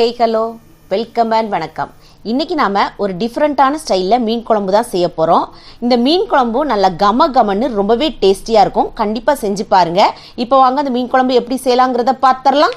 Hey hello welcome and வணக்கம். இன்றைக்கி நாம் ஒரு டிஃப்ரெண்ட்டான ஸ்டைலில் மீன் குழம்பு தான் செய்ய போகிறோம் இந்த மீன் குழம்பும் நல்லா கம கமன்னு ரொம்பவே டேஸ்டியாக இருக்கும். கண்டிப்பாக செஞ்சு பாருங்கள் இப்போ வாங்க அந்த மீன் குழம்பு எப்படி செய்யலாங்கிறத பார்த்துடலாம்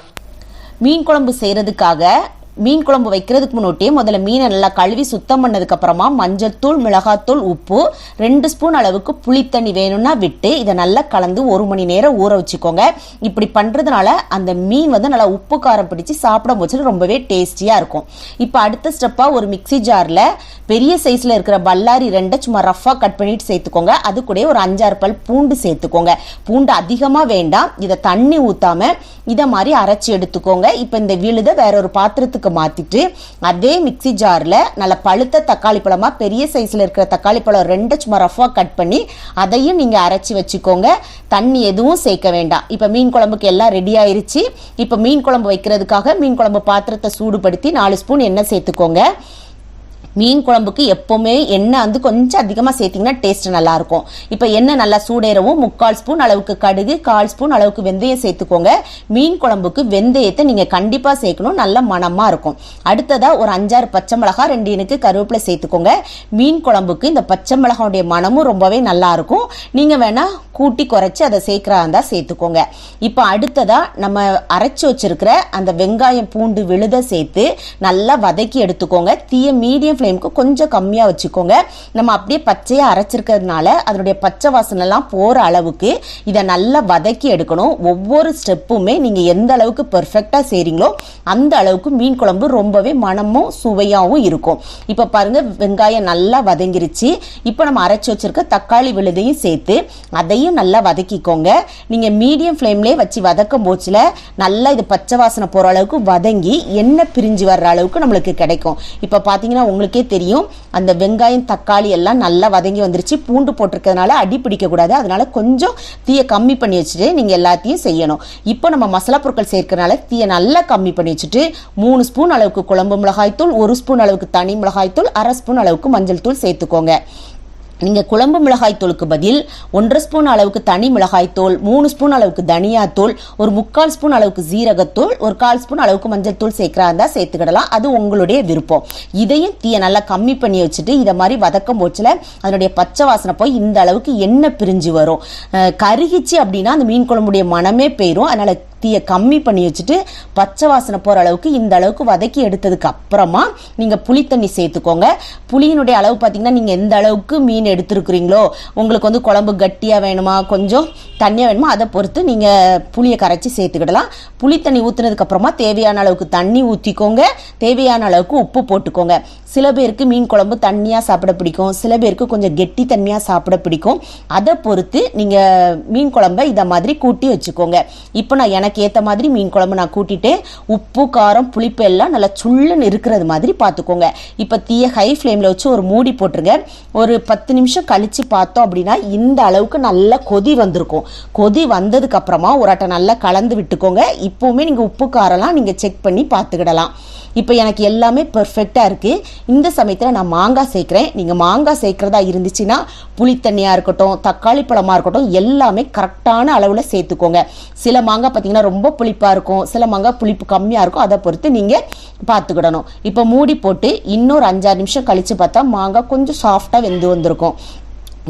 மீன் குழம்பு செய்கிறதுக்காக மீன் குழம்பு வைக்கிறதுக்கு முன்னாடியே முதல்ல மீனை நல்லா கழுவி சுத்தம் பண்ணதுக்கு அப்புறமா மஞ்சள்தூள் மிளகாத்தூள் உப்பு ரெண்டு ஸ்பூன் அளவுக்கு புளித்தண்ணி வேணும்னா விட்டு இதை நல்லா கலந்து ஒரு மணி நேரம் ஊற வச்சுக்கோங்க. இப்படி பண்ணுறதுனால அந்த மீன் வந்து நல்லா உப்பு காரம் பிடிச்சி சாப்பிடும் போச்சு ரொம்பவே டேஸ்டியாக இருக்கும். இப்போ அடுத்த ஸ்டெப்பாக ஒரு மிக்ஸி ஜாரில் பெரிய சைஸில் இருக்கிற பல்லாரி ரெண்டை சும்மா ரஃபாக கட் பண்ணிட்டு சேர்த்துக்கோங்க. அது கூட ஒரு அஞ்சாறு பல் பூண்டு சேர்த்துக்கோங்க. பூண்டு அதிகமாக வேண்டாம். இதை தண்ணி ஊற்றாம இதை மாதிரி அரைச்சி எடுத்துக்கோங்க. இப்போ இந்த விழுதை வேற ஒரு பாத்திரத்துக்கு மாற்றிட்டு அதே மிக்ஸி ஜாரில் நல்ல பழுத்த தக்காளி பழமாக பெரிய சைஸில் இருக்கிற தக்காளி பழம் ரெண்டை சும்மா ரஃபாக கட் பண்ணி அதையும் நீங்கள் அரைச்சி வச்சுக்கோங்க. தண்ணி எதுவும் சேர்க்க வேண்டாம். இப்போ மீன் குழம்புக்கு எல்லாம் ரெடி ஆயிருச்சு. இப்போ மீன் குழம்பு வைக்கிறதுக்காக மீன் குழம்பு பாத்திரத்தை சூடுபடுத்தி நாலு ஸ்பூன் எண்ணெய் சேர்த்துக்கோங்க. மீன் குழம்புக்கு எப்போவுமே எண்ணெய் வந்து கொஞ்சம் அதிகமாக சேர்த்திங்கன்னா டேஸ்ட் நல்லாயிருக்கும். இப்போ எண்ணெய் நல்லா சூடேறவும் முக்கால் ஸ்பூன் அளவுக்கு கடுகு கால் ஸ்பூன் அளவுக்கு வெந்தயம் சேர்த்துக்கோங்க. மீன் குழம்புக்கு வெந்தயத்தை நீங்கள் கண்டிப்பாக சேர்க்கணும். நல்ல மணமாக இருக்கும். அடுத்ததாக ஒரு அஞ்சாறு பச்சை மிளகா ரெண்டு எனக்கு கருவேப்பிலை சேர்த்துக்கோங்க. மீன் குழம்புக்கு இந்த பச்சை மிளகாவுடைய மணமும் ரொம்பவே நல்லா இருக்கும் நீங்கள் வேணால் கூட்டி குறைச்சி அதை சேர்க்குறா இருந்தால் சேர்த்துக்கோங்க. இப்போ அடுத்ததாக நம்ம அரைச்சி வச்சுருக்கிற அந்த வெங்காயம் பூண்டு விழுத சேர்த்து நல்லா வதக்கி எடுத்துக்கோங்க. தீய மீடியம் ஃப்ளேமுக்கு கொஞ்சம் கம்மியாக வச்சுக்கோங்க. நம்ம அப்படியே பச்சையாக அரைச்சிருக்கிறதுனால அதனுடைய பச்சை வாசனைலாம் போகிற அளவுக்கு இதை நல்லா வதக்கி எடுக்கணும். ஒவ்வொரு ஸ்டெப்புமே நீங்கள் எந்த அளவுக்கு பெர்ஃபெக்டாக செய்கிறீங்களோ அந்த அளவுக்கு மீன் குழம்பு ரொம்பவே மனமும் சுவையாகவும் இருக்கும். இப்போ பாருங்கள் வெங்காயம் நல்லா வதங்கிருச்சு. இப்போ நம்ம அரைச்சி வச்சிருக்க தக்காளி விழுதையும் சேர்த்து அதையும் நல்லா வதக்கிக்கோங்க. நீங்கள் மீடியம் ஃப்ளேம்லேயே வச்சு வதக்கும் போச்சில் நல்லா இது பச்சை வாசனை போகிற அளவுக்கு வதங்கி எண்ணெய் பிரிஞ்சு வர்ற அளவுக்கு நம்மளுக்கு கிடைக்கும். இப்போ பார்த்தீங்கன்னா உங்களுக்கு தெரியும். அந்த வெங்காயம் தக்காளி எல்லாம் நல்லா வதங்கி வந்துருச்சு. பூண்டு போட்டிருக்கிறதுனால அடி பிடிக்கக்கூடாது அதனால கொஞ்சம் தீயை கம்மி பண்ணி வச்சுட்டு நீங்கள் எல்லாத்தையும் செய்யணும். இப்போ நம்ம மசாலா பொருட்கள் சேர்க்கறனால தீயை நல்லா கம்மி பண்ணி வச்சுட்டு மூணு ஸ்பூன் அளவுக்கு குழம்பு மிளகாய்த்தூள் ஒரு ஸ்பூன் அளவுக்கு தனி மிளகாய்த்தூள் அரை ஸ்பூன் அளவுக்கு மஞ்சள் தூள் சேர்த்துக்கோங்க. நீங்கள் குழம்பு மிளகாய் தூளுக்கு பதில் ஒன்றரை ஸ்பூன் அளவுக்கு தனி மிளகாய்த்தூள் மூணு ஸ்பூன் அளவுக்கு தனியாத்தூள் ஒரு முக்கால் ஸ்பூன் அளவுக்கு ஜீரகத்தூள் ஒரு கால் ஸ்பூன் அளவுக்கு மஞ்சள் தூள் சேர்க்குறா இருந்தால் சேர்த்துக்கிடலாம். அது உங்களுடைய விருப்பம். இதையும் தீயை நல்லா கம்மி பண்ணி வச்சுட்டு இதை மாதிரி வதக்கம் போச்சில் அதனுடைய பச்சை வாசனை போய் இந்த அளவுக்கு எண்ணெய் பிரிஞ்சு வரும். கருகிச்சு அப்படின்னா அந்த மீன் குழம்புடைய மனமே போயிடும் அதனால் தீயை கம்மி பண்ணி வச்சுட்டு பச்சை வாசனை போகிற அளவுக்கு இந்த அளவுக்கு வதக்கி எடுத்ததுக்கு அப்புறமா நீங்கள் புளி தண்ணி சேர்த்துக்கோங்க. புளியினுடைய அளவு பார்த்தீங்கன்னா நீங்கள் எந்த அளவுக்கு மீன் எடுத்துருக்குறீங்களோ உங்களுக்கு வந்து குழம்பு கட்டியாக வேணுமா கொஞ்சம் தண்ணியாக வேணுமா அதை பொறுத்து நீங்கள் புளியை கரைச்சி சேர்த்துக்கிடலாம். புளி தண்ணி ஊற்றுனதுக்கப்புறமா தேவையான அளவுக்கு தண்ணி ஊற்றிக்கோங்க தேவையான அளவுக்கு உப்பு போட்டுக்கோங்க. சில பேருக்கு மீன் குழம்பு தண்ணியாக சாப்பிட பிடிக்கும். சில பேருக்கு கொஞ்சம் கெட்டி தண்ணியாக சாப்பிட பிடிக்கும். அதை பொறுத்து நீங்கள் மீன் குழம்பை இதை மாதிரி கூட்டி வச்சுக்கோங்க. இப்போ நான் எனக்கு ஏற்ற மாதிரி மீன் குழம்பு நான் கூட்டிட்டேன் உப்பு காரம் புளிப்பு எல்லாம் நல்லா சுள்ளுன்னு இருக்கிறது மாதிரி பார்த்துக்கோங்க. இப்போ தீய ஹை ஃப்ளேமில் வச்சு ஒரு மூடி போட்டுருங்க. ஒரு பத்து நிமிஷம் கழித்து பார்த்தோம் அப்படின்னா இந்த அளவுக்கு நல்லா கொதி வந்திருக்கும். கொதி வந்ததுக்கப்புறமா ஒரு அட்டை நல்லா கலந்து விட்டுக்கோங்க. இப்போவுமே நீங்கள் உப்பு காரம்லாம் நீங்கள் செக் பண்ணி பார்த்துக்கிடலாம். இப்போ எனக்கு எல்லாமே பெர்ஃபெக்டாக இருக்குது இந்த சமயத்தில் நான் மாங்காய் சேர்க்குறேன். நீங்கள் மாங்காய் சேர்க்குறதா இருந்துச்சுன்னா புளித்தண்ணியாக இருக்கட்டும் தக்காளி பழமாக இருக்கட்டும் எல்லாமே கரெக்டான அளவில் சேர்த்துக்கோங்க. சில மாங்காய் பார்த்தீங்கன்னா ரொம்ப புளிப்பாக இருக்கும். சில மாங்காய் புளிப்பு கம்மியாக இருக்கும். அதை பொறுத்து நீங்கள் பார்த்துக்கிடணும். இப்போ மூடி போட்டு இன்னொரு அஞ்சாறு நிமிஷம் கழித்து பார்த்தா மாங்காய் கொஞ்சம் சாஃப்டாக வெந்து வந்திருக்கும்.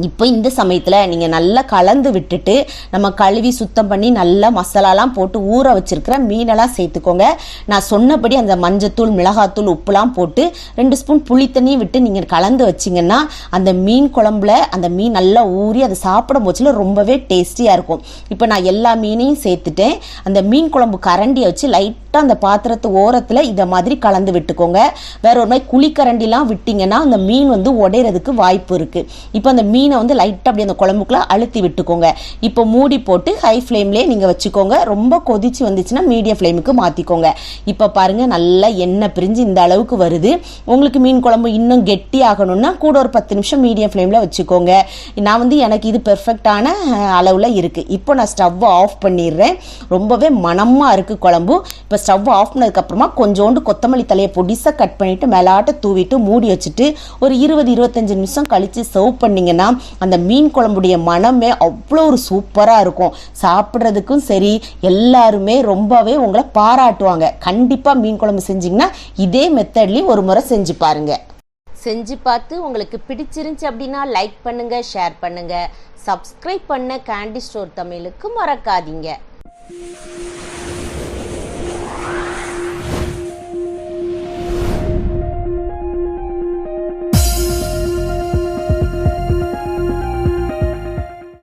இப்போ இந்த சமயத்தில் நீங்கள் நல்லா கலந்து விட்டுட்டு நம்ம கழுவி சுத்தம் பண்ணி நல்லா மசாலாலாம் போட்டு ஊற வச்சுருக்கிற மீனெல்லாம் சேர்த்துக்கோங்க. நான் சொன்னபடி அந்த மஞ்சத்தூள் மிளகாத்தூள் உப்புலாம் போட்டு ரெண்டு ஸ்பூன் புளி தண்ணியும் விட்டு நீங்கள் கலந்து வச்சிங்கன்னா அந்த மீன் குழம்புல அந்த மீன் நல்லா ஊறி அதை சாப்பிடும் போச்சுல ரொம்பவே டேஸ்டியாக இருக்கும். இப்போ நான் எல்லா மீனையும் சேர்த்துட்டேன். அந்த மீன் குழம்பு கரண்டியை வச்சு லைட்டாக அந்த பாத்திரத்து ஓரத்தில் இதை மாதிரி கலந்து விட்டுக்கோங்க. வேற ஒரு மாதிரி குழிக்கரண்டிலாம் விட்டிங்கன்னா அந்த மீன் வந்து உடையிறதுக்கு வாய்ப்பு இருக்குது இப்போ அந்த மீன் மீனை வந்து லைட்டாக அப்படி அந்த குழம்புக்குள்ளே அழுத்தி விட்டுக்கோங்க. இப்போ மூடி போட்டு ஹை ஃப்ளேம்லேயே நீங்கள் வச்சுக்கோங்க. ரொம்ப கொதிச்சு வந்துச்சுன்னா மீடியம் ஃப்ளேமுக்கு மாற்றிக்கோங்க இப்போ பாருங்கள் நல்லா எண்ணெய் பிரிஞ்சு இந்த அளவுக்கு வருது. உங்களுக்கு மீன் குழம்பு இன்னும் கெட்டி ஆகணும்னா கூட ஒரு பத்து நிமிஷம் மீடியம் ஃப்ளேமில் வச்சுக்கோங்க. நான் வந்து எனக்கு இது பெர்ஃபெக்டான அளவில் இருக்குது இப்போ நான் ஸ்டவ்வை ஆஃப் பண்ணிடுறேன். ரொம்பவே மணமாக இருக்குது குழம்பு. இப்போ ஸ்டவ் ஆஃப் பண்ணதுக்கப்புறமா கொஞ்சோண்டு கொத்தமல்லி தலையை பொடிசாக கட் பண்ணிவிட்டு மேலாட்ட தூவிட்டு மூடி வச்சுட்டு ஒரு இருபது இருபத்தஞ்சு நிமிஷம் கழித்து சர்வ் பண்ணிங்கன்னா அந்த மீன் குழம்புடைய மனமே அவ்வளோ ஒரு சூப்பராக இருக்கும். சாப்பிட்றதுக்கும் சரி எல்லாருமே ரொம்பவே உங்களை பாராட்டுவாங்க. கண்டிப்பாக மீன் குழம்பு செஞ்சிங்கன்னா இதே மெத்தட்லேயும் ஒரு முறை செஞ்சு பாருங்க. செஞ்சு பார்த்து உங்களுக்கு பிடிச்சிருந்துச்சு அப்படின்னா லைக் பண்ணுங்க ஷேர் பண்ணுங்க. சப்ஸ்கிரைப் பண்ண கேண்டி ஸ்டோர் தமிழுக்கு மறக்காதீங்க.